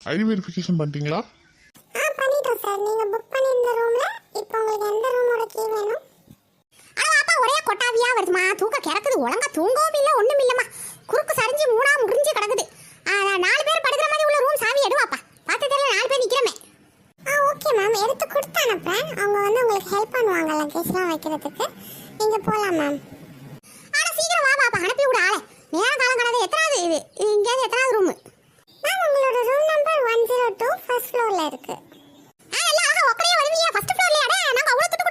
ID verification பண்ணிட்டீங்களா? ஆ பண்ணிட்டோம் sir. நீங்க புக் பண்ணியிருந்த ரூம்ல இப்போ உங்களுக்கு எந்த ரூமோட கீ வேணும்? அப்பா ஒரே கொட்டாவியா வருதுமா தூக்க கிடக்குது. ஒழுங்கா தூங்கவும் இல்ல ஒண்ணும் இல்லம்மா. குறுக்கு சரிஞ்சு மூணா முடிஞ்சு கிடக்குது. ஆ, நாலு பேர் படுக்கிற மாதிரி உள்ள ரூம் சாவி எடுவாப்பா. பார்த்து தெரியல நாலு பேர் நிக்கிறமே. ஆ ஓகே மேம் எடுத்து கொடுத்து அனுப்புறேன் அவங்க வந்து உங்களுக்கு ஹெல்ப் பண்ணுவாங்க லக்கேஜ்லாம் வைக்கிறதுக்கு. நீங்க போலாம் மேம் ஆனா சீக்கிரம் வா பாப்பா. அனுப்பி விடு ஆளை. நேரம் காலம் கடந்து எத்தனாவது இது? இது இங்கேருந்து எத்தனாவது ரூம் மேம் உங்களோட room number one zero two first ஃப்ளோர்ல இருக்கு. ஆ எல்லாம் அழகா ஒக்கடையே வருவீங்க ஃபர்ஸ்ட் ஃப்ளோர்ல அடே நாங்க அவ்வளவு துட்டு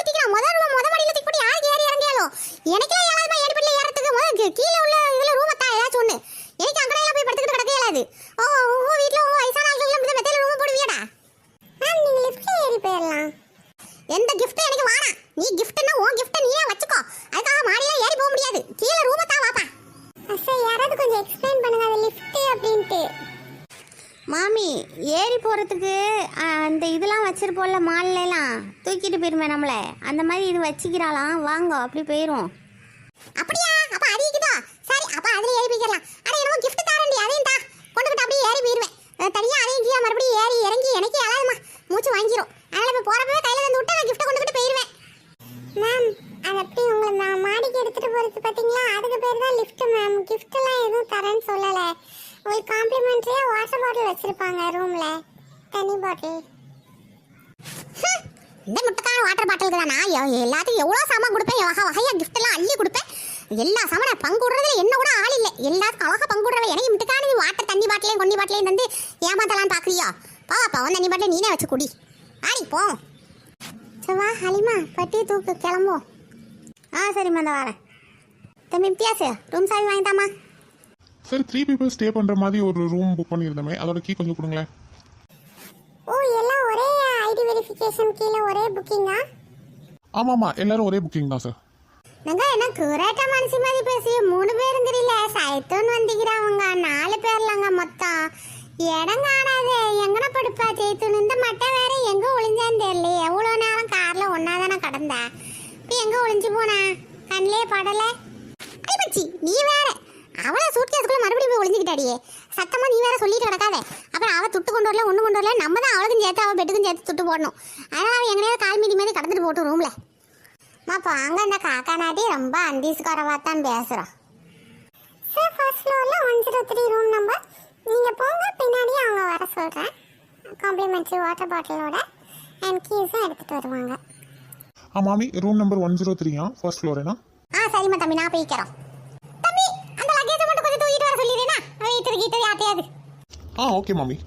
ரூம் முத மாடியில தூக்கி போட்டு யாருக்கு ஏறி இறங்கியாலோ எனக்கே ஏழாயிரமா ஏறி படியில ஏறதுக்கு முத கீழே உள்ள இதுல ரூம் ஏதாச்சும் ஒண்ணு. எனக்கு அங்கடையில போய் படுத்துக்கிட்டு கிடக்க இயலாது ஓ உங்க வீட்ல உங்க வயசான ஆட்கள் எல்லாம் மெத்தையில ரூம் போடுவியாடா? நீங்க லிஃப்ட்ல ஏறி எந்த கிஃப்ட் எனக்கு வாடா நீ கிஃப்ட்னா உன் கிஃப்ட் போகிறதுக்கு அந்த இதெல்லாம் வச்சுருப்போம்ல மாலையெல்லாம் தூக்கிட்டு போயிருமே நம்மளை. அந்த மாதிரி இது வச்சுக்கிறாளாம். வாங்க அப்படி போயிடும் அப்படியா? அப்போ அது இருக்குதா? சரி அப்போ அதுல ஏறி போய்க்கலாம் ஆனால் என்னமோ கிஃப்ட் தாரண்டி. அதையும் தா. கொண்டுகிட்டு அப்படியே ஏறி போயிடுவேன் தனியாக அதையும் கீழே மறுபடியும் ஏறி இறங்கி எனக்கே அழகுமா மூச்சு வாங்கிடும் அதனால் இப்போ போகிறப்பவே கையில் வந்து விட்டு நான் கிஃப்ட்டை கொண்டுகிட்டு போயிடுவேன் மேம் அது அப்படி உங்களை நான் மாடிக்கு எடுத்துகிட்டு போகிறது பார்த்தீங்களா அதுக்கு பேர் தான் லிஃப்ட் மேம் கிஃப்ட்டெல்லாம் எதுவும் தரேன்னு சொல்லலை. உங்களுக்கு காம்ப்ளிமெண்ட்ரியாக வாட்டர் பாட்டில் வச்சுருப்பாங்க ரூமில் தண்ணி பாட்டில். இந்த முட்டைக்கான வாட்டர் பாட்டிலுக்கு தானா? எல்லாத்துக்கும் எவ்வளோ சாமான் கொடுப்பேன்? வகை வகையாக கிஃப்ட்டெல்லாம் அள்ளி கொடுப்பேன். எல்லா சாமான பங்கு விடுறதுல என்ன கூட ஆள் இல்லை. எல்லாத்துக்கும் அழகாக பங்கு விடுறவ எனக்கு முட்டுக்கான வாட்டர் தண்ணி பாட்டிலையும் கொண்டி பாட்டிலையும் வந்து ஏமாத்தலான்னு பார்க்குறியா பாப்பா பாவம் தண்ணி பாட்டில் நீனே வச்சு குடி. ஆடி போ. சரி வா ஹலிமா பட்டி தூக்கு கிளம்புவோம் ஆ சரிம்மா இந்த வரேன். தம்பி இம்தியாஸ் ரூம் சாவி வாங்கிட்டாமா சார் த்ரீ பீப்புள் ஸ்டே பண்ணுற மாதிரி ஒரு ரூம் புக் பண்ணியிருந்தோமே. அதோட கீ கொஞ்சம் கொடுங்களேன். ஓ எல்லாம் ஒரே ஐடி வெரிஃபிகேஷன் கீழே ஒரே புக்கிங்கா ஆமாம் ஆமாம் எல்லாரும் ஒரே புக்கிங் தான் சார் நாங்க என்ன குரேட்ட மனசு மாதிரி பேசி மூணு பேருங்கிறீல சைத்தோன்னு வந்திக்கிறாங்க நாலு பேர்லங்க மொத்தம் இடம் காணாது எங்கன படுப்பா ஜெயித்துன்னு இந்த மட்டை வேற எங்க ஒளிஞ்சான்னு தெரியல எவ்வளோ நேரம் கார்ல ஒன்னாதானே கடந்தா இப்போ எங்க ஒளிஞ்சு போனா கண்ணிலே படல அடிபச்சி நீ வேற அவளை சூட்கேஸ்க்குள்ள மறுபடியும் போய் ஒளிஞ்சுக்கிட்டாடியே சத்தமா நீ வேற சொல்லிட்டு கிடக்காத அப்புறம் அவ துட்டு கொண்டு வரல ஒண்ணு கொண்டு வரல நம்ம தான் அவளுக்கும் சேர்த்து அவ பெட்டுக்கும் சேர்த்து துட்டு போடணும் அதனால அவ எங்கனையாவது கால் மீதி மாதிரி கடந்துட்டு போட்டும் ரூம்ல மா பாங்க நாட்டி ரொம்ப அந்தீஸ்காரவா தான் பேசுறோம் சார் ஃபர்ஸ்ட் ஃப்ளோர்ல one zero three room number நீங்க போங்க பின்னாடி அவங்க வர சொல்றேன். காம்ப்ளிமெண்ட்ரி வாட்டர் பாட்டிலோட அண்ட் கீஸும் எடுத்துட்டு வருவாங்க. ஆ மாமி ரூம் நம்பர் ஒன் ஜீரோ த்ரீயா ஃபர்ஸ்ட் ஃப்ளோரேனா ஆ சரிம்மா தம்பி நான் போய்க்கிறோம் தம்பி அந்த லக்கேஜை மட்டும் கொஞ்சம் தூக்கிட்டு வர சொல்லிடுறேனா? வீட்டு கீட்டு யார்ட்டையாவது? ஆ ஓகே மாமி.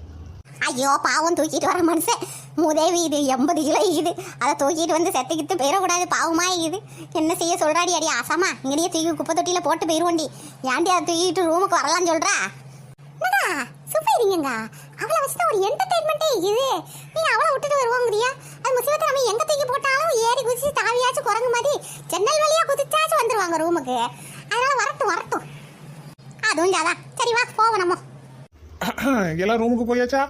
ஐயோ பாவம் தூக்கிட்டு வர மனுஷன். மூதேவி இது எண்பது கிலோ இது அதை தூக்கிட்டு வந்து செத்துக்கிட்டு போயிடக்கூடாது பாவமா இது என்ன செய்ய சொல்கிறாடி அடி ஆசாமா? இங்கேயே தூக்கி குப்பை தொட்டியில் போட்டு போயிருவோண்டி. ஏன்டி அதை தூக்கிட்டு ரூமுக்கு வரலாம்னு சொல்கிறா என்னடா சூப்பர் இருங்க அவளை வச்சுதான் ஒரு என்டர்டைன்மெண்ட்டே இது நீங்க அவளை விட்டுட்டு வருவோங்கிறியா அது முசிபத்தை நம்ம எங்க தூக்கி போட்டாலும் ஏறி குதிச்சு தாவியாச்சும் குரங்கு மாதிரி ஜன்னல் வழியாக குதிச்சாச்சும் வந்துருவாங்க ரூமுக்கு அதனால வரட்டும் வரட்டும். அதுவும் ஜாதா சரி வா போவோம் நம்ம. எல்லாம் ரூமுக்கு போயாச்சா?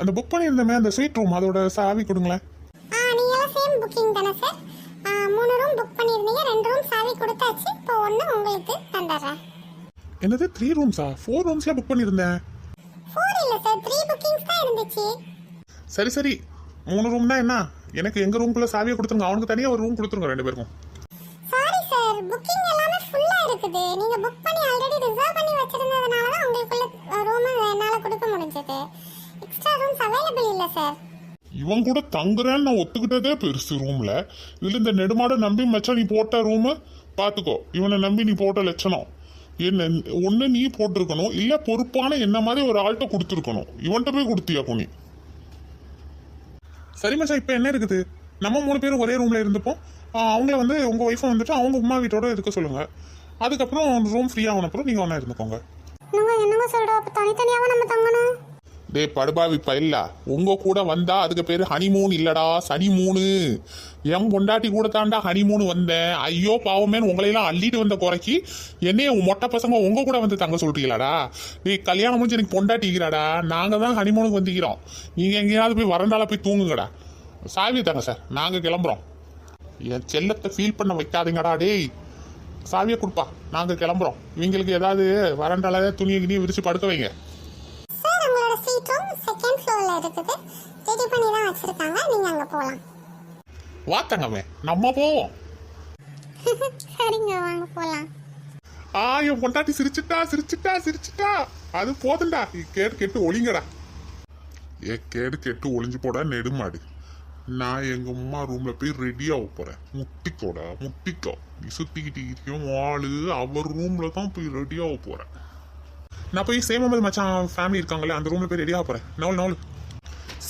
அந்த புக் பண்ணியிருந்தோமே அந்த ஸ்வீட் ரூம் அதோட சாவி கொடுங்களேன். ஆ நீங்க எல்லாம் சேம் புக்கிங் தானே சார் மூணு ரூம் புக் பண்ணியிருந்தீங்க ரெண்டு ரூம் சாவி கொடுத்தாச்சு இப்போ ஒன்று உங்களுக்கு தந்துடுறேன். என்னது த்ரீ ரூம்ஸா ஃபோர் ரூம்ஸ்லாம் புக் பண்ணியிருந்தேன். ஃபோர் இல்லை சார் த்ரீ புக்கிங்ஸ் தான் இருந்துச்சு. சரி சரி. மூணு ரூம் தான் என்ன? எனக்கு எங்கள் ரூம்குள்ளே சாவியை கொடுத்துருங்க. அவனுக்கு தனியாக ஒரு ரூம் கொடுத்துருங்க ரெண்டு பேருக்கும். சாரி சார் புக்கிங் எல்லாமே ஃபுல்லா இருக்குது. நீங்க புக் பண்ணி ஆல்ரெடி எக்ஸ்ட்ரா ரூம்ஸ் அவைலபிள் இல்ல சார் இவன் கூட தங்குறேன்னு நான் ஒத்துக்கிட்டதே பெருசு ரூம்ல. இதுல இந்த நெடுமாட நம்பி மச்சான் நீ போட்ட ரூமு? பாத்துக்கோ இவனை நம்பி நீ போட்ட லட்சணம். என்ன ஒண்ணு நீ போட்டிருக்கணும் இல்ல பொறுப்பான என்ன மாதிரி ஒரு ஆள்கிட்ட கொடுத்துருக்கணும். இவன்கிட்ட போய் கொடுத்தியா குனி சரி மச்சான் இப்போ என்ன இருக்குது? நம்ம மூணு பேரும் ஒரே ரூம்ல இருந்துப்போம். அவங்கள வந்து உங்க ஒய்ஃபை வந்துட்டு அவங்க உமா வீட்டோட இருக்க சொல்லுங்க. அதுக்கப்புறம் ரூம் ஃப்ரீ ஆனப்புறம் நீங்க ஒன்றா இருந்துக்கோங்க. என்னங்க என்னங்க சொல்ற அப்ப தனித்தனியாவா நம்ம தங்கணும்? டே படுபாவி பயில்ல உங்க கூட வந்தா அதுக்கு பேர் ஹனிமூன் இல்லடா சனிமூனு. என் பொண்டாட்டி கூட தாண்டா ஹனிமூன் வந்தேன். ஐயோ பாவமேன்னு உங்களையெல்லாம் அள்ளிட்டு வந்த குறைக்கி என்னைய உன் மொட்டை பசங்க உங்க கூட வந்து தங்க சொல்றீங்களாடா? நீ கல்யாணம் முடிஞ்சு எனக்கு பொண்டாட்டிக்கிறாடா நாங்கள் தான் ஹனிமூனுக்கு வந்துக்கிறோம் நீங்கள் எங்கேயாவது போய் வரண்டால போய் தூங்குங்கடா. சாவி தாங்க சார் நாங்கள் கிளம்புறோம். என் செல்லத்தை ஃபீல் பண்ண வைக்காதீங்கடா டேய். சாவியை கொடுப்பா. நாங்கள் கிளம்புறோம். இவங்களுக்கு ஏதாவது வரண்டால துணியை கிணியை விரித்து படுக்க வைங்க. இருக்குது ரெடி பண்ணி தான் வச்சிருக்காங்க. நீங்க அங்க போலாம். வா தங்கமே நம்ம போவோம். சரிங்க வாங்க போலாம். ஆ என் பொண்டாட்டி சிரிச்சிட்டா சிரிச்சிட்டா சிரிச்சிட்டா. அது போதும்டா. நீ கேடு கெட்டு ஒளிங்கடா. ஏ கேடு கெட்டு ஒளிஞ்சு போடா நெடுமாடு. நான் எங்க அம்மா ரூம்ல போய் ரெடியாக போறேன். முட்டிக்கோடா முட்டிக்கோ. நீ சுத்திக்கிட்டு இருக்கியும் ஆளு. அவர் ரூம்ல தான் போய் ரெடியாக போறேன். நான் போய் சேம் அம்மது மச்சான் ஃபேமிலி இருக்காங்களே அந்த ரூம்ல போய் ரெடியாக போறேன். நவுல் நவுல்.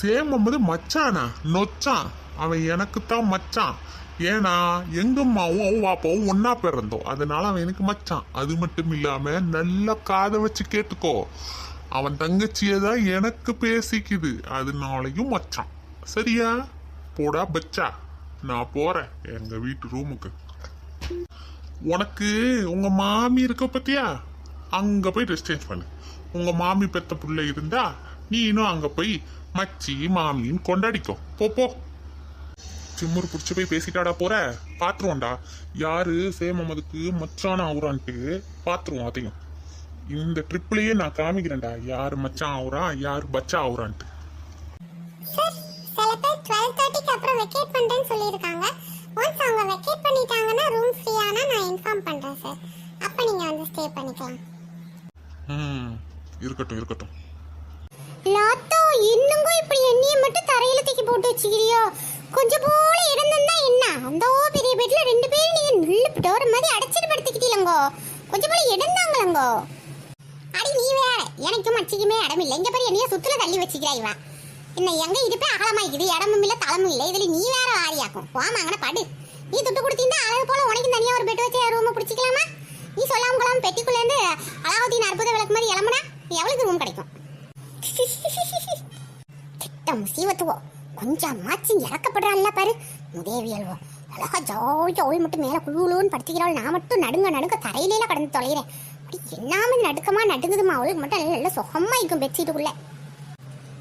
சேம் அம்மது மச்சானா? நொச்சான் அவன் எனக்கு தான் மச்சான். ஏன்னா எங்கம்மாவும் அவன் வாப்பாவும் ஒன்னா பிறந்தோம். அதனால அவன் எனக்கு மச்சான். அது மட்டும் இல்லாம நல்லா காதை வச்சு கேட்டுக்கோ. அவன் தங்கச்சியை தான் எனக்கு பேசிக்குது. அதனாலையும் மச்சான். சரியா? போடா பச்சா. நான் போறேன். எங்க வீட்டு ரூமுக்கு. உனக்கு உங்க மாமி இருக்க பத்தியா? அங்க போய் ட்ரெஸ் சேஞ்ச் பண்ணு. உங்க மாமி பெத்த புள்ள இருந்தா நீனும் அங்க போய் மச்சி மாமின்னு கொண்டாடிக்கோ போ போ. சிம்முரு பிடிச்சி போய் பேசிட்டாடா போற? பாத்துருவோம்டா. யாரு? சேமமதுக்கு மச்சான ஆகுறான்ட்டு பாத்துருவோம் அதையும். இந்த ட்ரிப்லயே நான் காமிக்கிறேன்டா. யாரு மச்சான் ஆகுறான் யாரு பச்சா ஆகுறான்ட்டு இருக்கட்டும் இருக்கட்டும். இன்னுங்கோ இப்படி எண்ணியை மட்டும் தரையில தூக்கி போட்டு வச்சுக்கிறியோ? கொஞ்சம் போல இடம் என்ன? அந்த பெரிய பெட்ல ரெண்டு பேரும் நீங்க நுள்ளு டோர் மாதிரி அடைச்சிட்டு படுத்துக்கிட்டீங்களோ கொஞ்சம் போல இடம் அடி நீ வேற. எனக்கும் மச்சிக்குமே இடம் இல்லை. இங்க பாரு என்னைய சுத்துல தள்ளி வச்சுக்கிறா இவன் என்ன எங்க இடுப்பே இருக்குது இடமும் இல்லை தளமும் இல்லை. இதுல நீ வேற வாரியாக்கும். போமாங்கன படு. நீ துட்டு கொடுத்தீங்கன்னா அழகு போல உனக்கு தனியா ஒரு பெட் வச்சு ரூம் பிடிச்சிக்கலாமா? நீ சொல்லாம கொள்ளாம பெட்டிக்குள்ள இருந்து அலாவுதீன் அற்புத விளக்கு மாதிரி இளம்புனா எவ்வளவு ரூம் கிடைக்கும்? திட்டம் சீவத்துவோ கொஞ்சம் மாச்சி இறக்கப்படுறாள்ல பாரு. முதேவியல்வோ. அழகா ஜாலியா அவள் மட்டும் மேலே குழுன்னு படுத்துக்கிறாள் நான் மட்டும் நடுங்க நடுங்க தரையில கடந்து தொலைகிறேன். அப்படி என்னாம நடுக்கமா நடுங்குதுமா? அவளுக்கு மட்டும் நல்ல நல்ல சுகமா இருக்கும் பெட்ஷீட்டுக்குள்ள.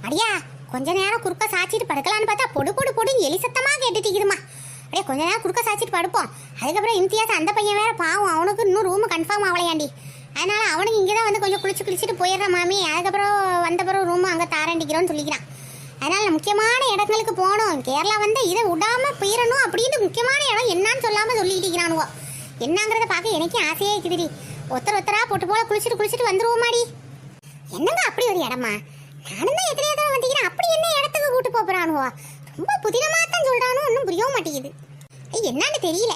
அடியா கொஞ்ச நேரம் குறுக்க சாச்சிட்டு படுக்கலான்னு பார்த்தா பொடு பொடு பொடு எலி சத்தமாக கேட்டுட்டு அப்படியே கொஞ்ச நேரம் குறுக்க சாச்சிட்டு படுப்போம். அதுக்கப்புறம் இம்தியாஸ் அந்த பையன் வேற பாவம். அவனுக்கு இன்னும் ரூம் கன்ஃபார்ம் ஆகலையாண்டி. அதனால அவனுக்கு இங்கே தான் வந்து கொஞ்சம் குளிச்சு குளிச்சுட்டு போயிடுற மாமி. அதுக்கப்புறம் வந்த பிறகு ரூம் அங்கே தாரண்டிக்கிறோன்னு சொல்லிக்கிறான். அதனால முக்கியமான இடங்களுக்கு போகணும். கேரளா வந்து இதை விடாமல் போயிடணும் அப்படின்னு முக்கியமான இடம் என்னன்னு சொல்லாமல் சொல்லிட்டு இருக்கிறானுவோ. என்னங்கிறத பார்க்க எனக்கே ஆசையே இருக்குதுடி. ஒருத்தர் ஒருத்தரா போட்டு போல குளிச்சுட்டு குளிச்சுட்டு வந்துருவோமாடி. என்னங்க அப்படி ஒரு இடமா? நானும் தான் எத்தனையோ தடவை வந்திக்கிறேன். அப்படி என்ன இடத்துக்கு கூட்டு போகிறானுவோ ரொம்ப புதினமாக தான் சொல்கிறானோ ஒன்றும் புரிய மாட்டேங்குது. ஐய், என்னன்னு தெரியல.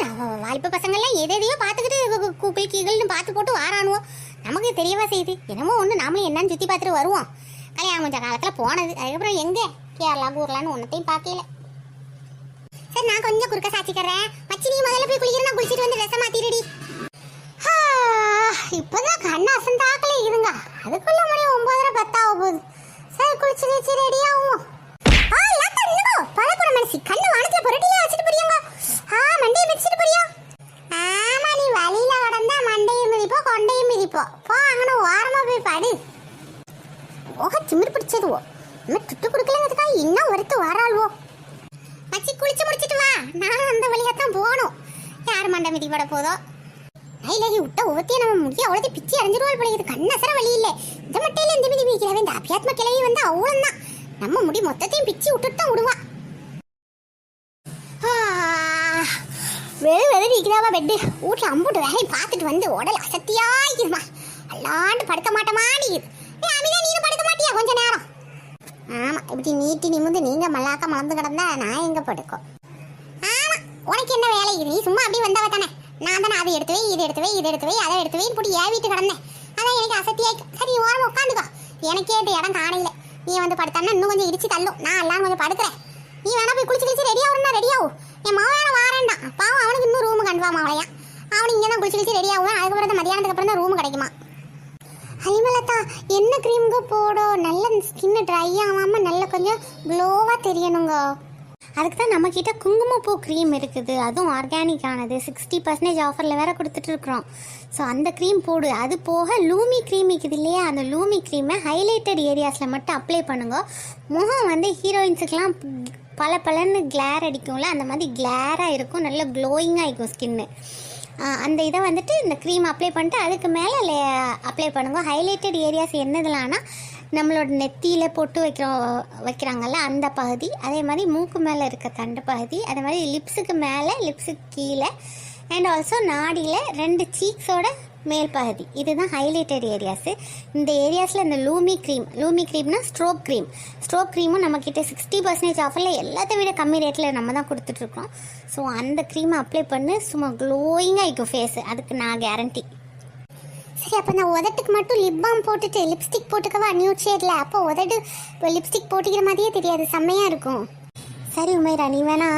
வாலிப பசங்கள்லாம் எதையோ பார்த்துக்கிட்டு கூப்பிள் கீகள்னு பார்த்து போட்டு வாரானுவோ. நமக்கு தெரியவா செய்யுது என்னமோ ஒன்று நாமளும் என்னன்னு சுற்றி பார்த்துட்டு வருவோம். கல்யாணம் கொஞ்சம் காலத்தில் போனது. அதுக்கப்புறம் எங்கே? கேரளா கூரலான்னு ஒன்றத்தையும் பார்க்கல. சரி நான் கொஞ்சம் குறுக்க சாச்சிக்கிறேன். மச்சி நீ முதல்ல போய் குளிக்கிற நான் குளிச்சிட்டு வந்து விஷம் மாத்திரடி இப்போதான் கண்ணு அசந்தாக்கல இருங்க அதுக்குள்ள மணி ஒன்பதரை பத்தாக போகுது. சரி குளிச்சு குளிச்சு ரெடி லாத்தா மனசி. கண்ணு வானத்துல புரட்டியே வச்சுட்டு போறியாங்க ஆ மண்டையை மிதிச்சிட்டு போறியா? ஆமா நீ வழியில கடந்தா மண்டையும் மிதிப்போ கொண்டையும் மிதிப்போ. போ அங்கன ஓரமா போய் படு. ஓக திமிர் பிடிச்சதுவோ. நம்ம துட்டு கொடுக்கலங்கிறதுக்காக இன்னும் ஒருத்து வராள்வோ. மச்சி குளிச்சு முடிச்சிட்டு வா. நானும் அந்த வழியா தான் போகணும். யார் மண்டை மிதிப்பட போதோ? ஐலகி விட்ட ஒவ்வொருத்தையும் நம்ம முடிய அவ்வளோதே பிச்சு அடைஞ்சிருவாள் போல இது கண்ணசர வழி இல்லை. இந்த மட்டையில இந்த மிதி மிதிக்கிறவன் இந்த அபியாத்ம கிளவி வந்து அவ்வளோ தான் நம்ம முடி மொத்தத்தையும் பிச்சு விட்டுட்டு தான் விடுவா. வெறு பெட்டு வீட்டில் அம்புட்டு வேலையை பார்த்துட்டு வந்து உடல் அசத்தியாயிருமா அல்லாண்டு படுக்க மாட்டமாடிக்குது ஏய் அமிதா நீனும் படுக்க மாட்டியா? கொஞ்ச நேரம். ஆமா இப்படி நீட்டி நிமிந்து நீங்க மல்லாக்க மலர்ந்து கிடந்தா நான் எங்கே படுக்கும்? ஆமாம் உனக்கு என்ன வேலை? இது நீ சும்மா அப்படியே வந்தவ தானே. நான் தானே அதை எடுத்துவே இது எடுத்துவே இது எடுத்துவே அதை எடுத்துவே இப்படி ஏவிட்டு கிடந்தேன் அதான் எனக்கு அசத்தியாய் சரி ஓரம் உட்காந்துக்கோ எனக்கே இந்த இடம் காணையில். நீ வந்து படுத்தான்னா இன்னும் கொஞ்சம் இடிச்சு தள்ளும். நான் எல்லாம் கொஞ்சம் படுக்கிறேன். நீ வேணா போய் குளிச்சு குளிச்சு ரெடி ஆகணும்னா ரெடி ஆகும் என் மாவன் இன்னும் அவளையா அவனு இங்கே தான் குளிச்சு குளிச்சு ரெடி ஆகும் அதுக்கப்புறம் தான் மதியானத்துக்கு அப்புறம் தான் ரூம் கிடைக்குமா? ஹலிமலதா என்ன க்ரீம்ங்க போடும் நல்ல ஸ்கின்னு ட்ரை ஆகாமல் நல்ல கொஞ்சம் க்ளோவாக தெரியணுங்க. அதுக்கு தான் நம்மக்கிட்ட குங்குமப்பூ க்ரீம் இருக்குது. அதுவும் ஆர்கானிக் ஆனது. சிக்ஸ்டி பர்சன்டேஜ் ஆஃபரில் வேற கொடுத்துட்டு இருக்கிறோம். ஸோ அந்த க்ரீம் போடு. அது போக லூமி க்ரீம் இருக்குது இல்லையா? அந்த லூமி க்ரீமை ஹைலைட்டட் ஏரியாஸில் மட்டும் அப்ளை பண்ணுங்க. முகம் வந்து ஹீரோயின்ஸுக்கெலாம் பல பலன்னு கிளேர் அடிக்கும்ல அந்த மாதிரி கிளேராக இருக்கும் நல்ல க்ளோயிங்காக இருக்கும் ஸ்கின்னு அந்த இதை வந்துட்டு இந்த க்ரீம் அப்ளை பண்ணிட்டு அதுக்கு மேலே அப்ளை பண்ணுங்க. ஹைலைட்டட் ஏரியாஸ் என்னதுலான்னா நம்மளோட நெத்தியில் பொட்டு வைக்கிறோம் வைக்கிறாங்கல்ல அந்த பகுதி. அதே மாதிரி மூக்கு மேலே இருக்க தண்டு பகுதி. அதே மாதிரி லிப்ஸுக்கு மேலே லிப்ஸுக்கு கீழே. அண்ட் ஆல்சோ நாடியில் ரெண்டு சீக்ஸோட மேல் பகுதி இதுதான் ஹைலைட்டட் ஏரியாஸு இந்த ஏரியாஸில் இந்த லூமி க்ரீம் லூமி க்ரீம்னா ஸ்ட்ரோக் க்ரீம் ஸ்ட்ரோக் க்ரீமும் நம்மக்கிட்ட சிக்ஸ்டி பர்சன்டேஜ் ஆஃபரில் எல்லாத்த விட கம்மி ரேட்டில் நம்ம தான் கொடுத்துட்ருக்கோம். ஸோ அந்த க்ரீமை அப்ளை பண்ணு. சும்மா க்ளோயிங்காக இருக்கும் ஃபேஸு அதுக்கு நான் கேரண்டி சரி அப்போ நான் உதட்டுக்கு மட்டும் லிப் பாம் போட்டுட்டு லிப்ஸ்டிக் போட்டுக்கவா? நியூட் ஷேடில் அப்போ உதடு லிப்ஸ்டிக் போட்டுக்கிற மாதிரியே தெரியாது. செம்மையாக இருக்கும். சரி உமைரா நீ வேணா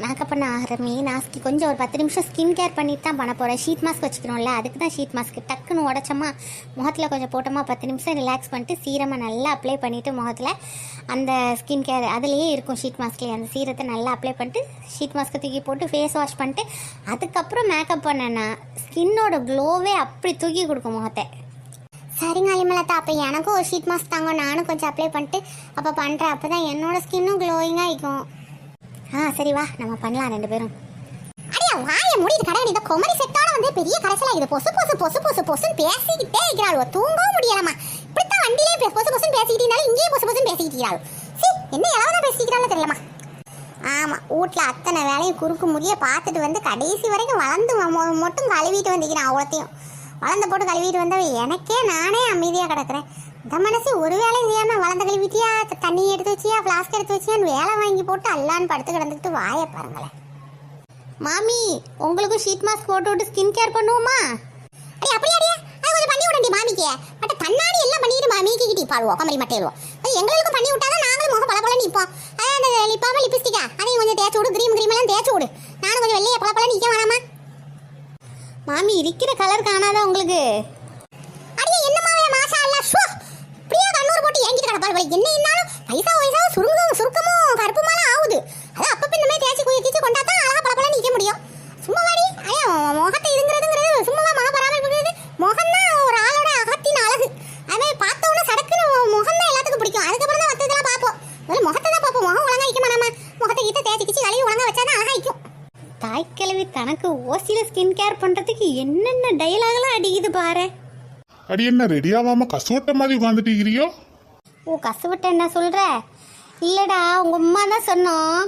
மேக்கப் பண்ண ஆகிறமே நான் கொஞ்சம் ஒரு பத்து நிமிஷம் ஸ்கின் கேர் பண்ணிட்டு தான் பண்ண போகிறேன் ஷீட் மாஸ்க் வச்சுக்கணும்ல அதுக்கு தான் ஷீட் மாஸ்க் டக்குன்னு உடச்சோமா முகத்தில் கொஞ்சம் போட்டோமா பத்து நிமிஷம் ரிலாக்ஸ் பண்ணிட்டு சீரமாக நல்லா அப்ளை பண்ணிவிட்டு முகத்தில் அந்த ஸ்கின் கேர் அதுலேயே இருக்கும் ஷீட் மாஸ்க்லேயே அந்த சீரத்தை நல்லா அப்ளை பண்ணிட்டு ஷீட் மாஸ்க்கை தூக்கி போட்டு ஃபேஸ் வாஷ் பண்ணிட்டு அதுக்கப்புறம் மேக்கப் பண்ணேன்னா ஸ்கின்னோட க்ளோவே அப்படி தூக்கி கொடுக்கும் முகத்தை. சரிங்க அலிமலதா அப்போ எனக்கும் ஒரு ஷீட் மாஸ்க் தாங்க நானும் கொஞ்சம் அப்ளை பண்ணிட்டு அப்போ பண்ணுறேன் அப்போ தான் என்னோட ஸ்கின்னும் க்ளோயிங்காக இருக்கும். ஆ சரி வா நம்ம பண்ணலாம் ரெண்டு பேரும். அடியா வாய முடியுது கடை இந்த குமரி செட்டோட வந்து பெரிய கடைசியில் இது பொசு பொசு பொசு பொசு பொசுன்னு பேசிக்கிட்டே இருக்கிறாள். தூங்கவும் முடியலாமா இப்படித்தான் வண்டியிலே பொசு பொசுன்னு பேசிக்கிட்டு இருந்தாலும் இங்கேயே பொசு பொசுன்னு பேசிக்கிட்டு இருக்கிறாள். சி என்ன எவ்வளோ பேசிக்கிறாள் தெரியலம்மா. ஆமாம் வீட்டில் அத்தனை வேலையும் குறுக்கு முடிய பார்த்துட்டு வந்து கடைசி வரைக்கும் வளர்ந்து மட்டும் கழுவிட்டு வந்துக்கிறேன் அவ்வளோத்தையும் வளர்ந்த போட்டு கழுவிட்டு வந்தவ எனக்கே நானே அமைதியாக கிடக்குறேன். இந்த மனசு ஒரு வேலையும் செய்யாமல் வளர்ந்த கழுவிட்டியா? தண்ணி எடுத்து வச்சியா? ஃப்ளாஸ்க் எடுத்து வச்சியான்னு வேலை வாங்கி போட்டு அல்லான்னு படுத்து கிடந்துக்கிட்டு வாயை பாருங்களேன். மாமி உங்களுக்கும் ஷீட் மாஸ்க் போட்டு விட்டு ஸ்கின் கேர் பண்ணுவோமா? அடி அப்படியே அடியே அது கொஞ்சம் பண்ணி விடண்டி மாமிக்கு. பட் கண்ணாடி எல்லாம் பண்ணிட்டு மாமிக்கு கிட்டி பாடுவோம் கமரி மட்டையிடுவோம் அது எங்களுக்கும் பண்ணி விட்டாதான் நாங்களும் முகம் பல பல நிற்போம் அதான் அந்த லிப்பாமல் லிப்ஸ்டிக்கா அதையும் கொஞ்சம் தேய்ச்சி விடு கிரீம் கிரீம் எல்லாம் தேய்ச்சி விடு. நானும் கொஞ்சம் வெள்ளைய பல பல நிற்க வேணாமா? மாமி இருக்கிற கலர் காணாதா உங்களுக்கு? அடியே என்னமா மாசா இல்ல ஷோ! பிரியா கண்ணூர் போட்டு ஏங்கிட்டு கிடப்பாரு போல. என்ன இருந்தாலும் வயசா வயசா சுருங்கும் சுருக்கமும் கருப்புமாலாம் ஆகுது அது அப்பப்ப இந்த மாதிரி தேய்ச்சி குயி கீச்சு கொண்டா தான் அழகா பளபள நிக்க முடியும் சும்மா வாடி ஐயா உன் முகத்தை இதுங்கிறதுங்கிறது சும்மா முக பராமரிப்புங்கிறது முகம் தான் ஒரு ஆளோட அகத்தின் அழகு அது மாதிரி பார்த்த உடனே சடக்குன்னு உன் முகம் தான் எல்லாத்துக்கும் பிடிக்கும் அதுக்கப்புறம் தான் மற்றதெல்லாம் பார்ப்போம் முதல்ல முகத்தை தான் பார்ப்போம் முகம் ஒழுங்கா வைக்க நம்ம முகத்தை கிட்ட தேய்ச்சி கிச்சு கழுவி ஒழுங்கா வச்சா தான் அழகா வைக்கும் தாய்க்கிழவி தனக்கு ஓசியில ஸ்கின் கேர் பண்றதுக்கு என்னென்ன டைலாக்லாம் அடிக்குது பாரு அடி என்ன ரெடியாவாம கசுவட்ட மாதிரி உட்காந்துட்டு இருக்கிறியோ? ஓ கசுவட்ட என்ன சொல்ற? இல்லடா உங்க அம்மா தான் சொன்னோம்.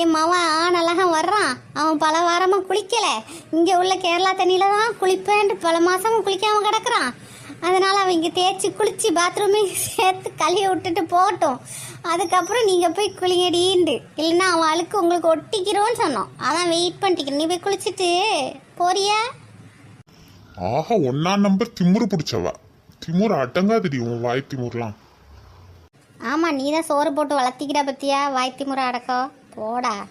என் மவன் ஆணழகன் வர்றான். அவன் பல வாரமா குளிக்கல. இங்க உள்ள கேரளா தண்ணியில தான் குளிப்பேன்ட்டு பல மாசமும் குளிக்காம கிடக்குறான். அதனால அவன் இங்க தேய்ச்சி குளிச்சு பாத்ரூமே சேர்த்து கழுவி விட்டுட்டு போகட்டும். அதுக்கப்புறம் நீங்க போய் குளிங்கடின்ட்டு இல்லைன்னா அவன் அழுக்கு உங்களுக்கு ஒட்டிக்கிறோன்னு சொன்னோம். அதான் வெயிட் பண்ணிட்டு நீ போய் குளிச்சுட்டு போறியா? ஆஹா ஒன்னா நம்பர் திமுரு பிடிச்சவ. திமுரு அடங்காதடி உன் வாய் திமுறலாம் ஆமா நீ தான் சோறு போட்டு வளர்த்திக்கிற பத்தியா வாய்த்தி முறை அடக்கம் போடா.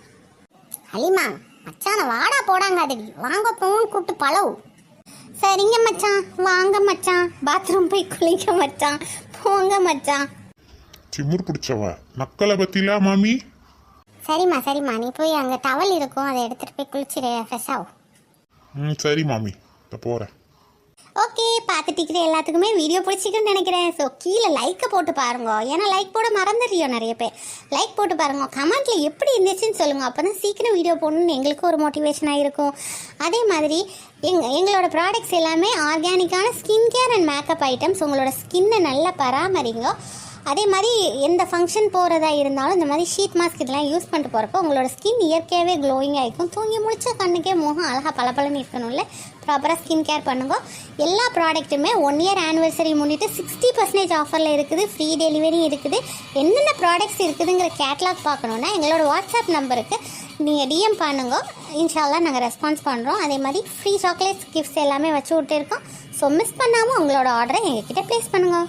அலிமா மச்சான வாடா போடாங்காதடி. வாங்க போன்னு கூப்பிட்டு பழவு. சரிங்க மச்சான். வாங்க மச்சான். பாத்ரூம் போய் குளிக்க மச்சான். போங்க மச்சான். திமுரு பிடிச்சவ. நக்கலை பத்திலா மாமி? சரிம்மா சரிம்மா. நீ போய் அங்கே டவல் இருக்கும். அதை எடுத்துட்டு போய் குளிச்சிரு. ஃப்ரெஷ் ஆகும் ம் சரி மாமி. இப்போ போகிறேன் ஓகே பார்த்துட்டு இருக்கிற எல்லாத்துக்குமே வீடியோ பிடிச்சிக்குன்னு நினைக்கிறேன். ஸோ கீழே லைக்கை போட்டு பாருங்க. ஏன்னா லைக் போட மறந்துடுறியோ நிறைய பேர். லைக் போட்டு பாருங்க. கமெண்ட்ல எப்படி இருந்துச்சுன்னு சொல்லுங்கள் அப்போ தான் சீக்கிரம் வீடியோ போடணும்னு எங்களுக்கு ஒரு மோட்டிவேஷனாக இருக்கும். அதே மாதிரி எங் எங்களோட ப்ராடக்ட்ஸ் எல்லாமே ஆர்கானிக்கான skin care and makeup items உங்களோட ஸ்கின்னை நல்லா பராமரிங்க. அதே மாதிரி எந்த ஃபங்க்ஷன் போகிறதா இருந்தாலும் இந்த மாதிரி ஷீட் மாஸ்க் இதெல்லாம் யூஸ் பண்ணிட்டு போகிறப்போ உங்களோட ஸ்கின் இயற்கையாகவே க்ளோயிங் ஆகிக்கும் தூங்கி முடிச்ச கண்ணுக்கே முகம் அழகாக பளபளன்னு இருக்கணும்ல. ப்ராப்பராக ஸ்கின் கேர் பண்ணுங்க. எல்லா ப்ராடக்ட்டுமே ஒன் இயர் ஆனிவர்சரி முன்னிட்டு சிக்ஸ்டி பர்சன்டேஜ் ஆஃபரில் இருக்குது. ஃப்ரீ டெலிவரி இருக்குது. என்னென்ன ப்ராடக்ட்ஸ் இருக்குதுங்கிற கேட்லாக் பார்க்கணுன்னா எங்களோட வாட்ஸ்அப் நம்பருக்கு நீங்கள் டிஎம் பண்ணுங்க. இன்ஷால்லாம் நாங்கள் ரெஸ்பான்ஸ் பண்ணுறோம் அதே மாதிரி ஃப்ரீ சாக்லேட்ஸ் கிஃப்ட்ஸ் எல்லாமே வச்சு விட்டுருக்கோம். ஸோ மிஸ் பண்ணாமல் உங்களோட ஆர்டரை எங்ககிட்ட ப்ளேஸ் பண்ணுங்க.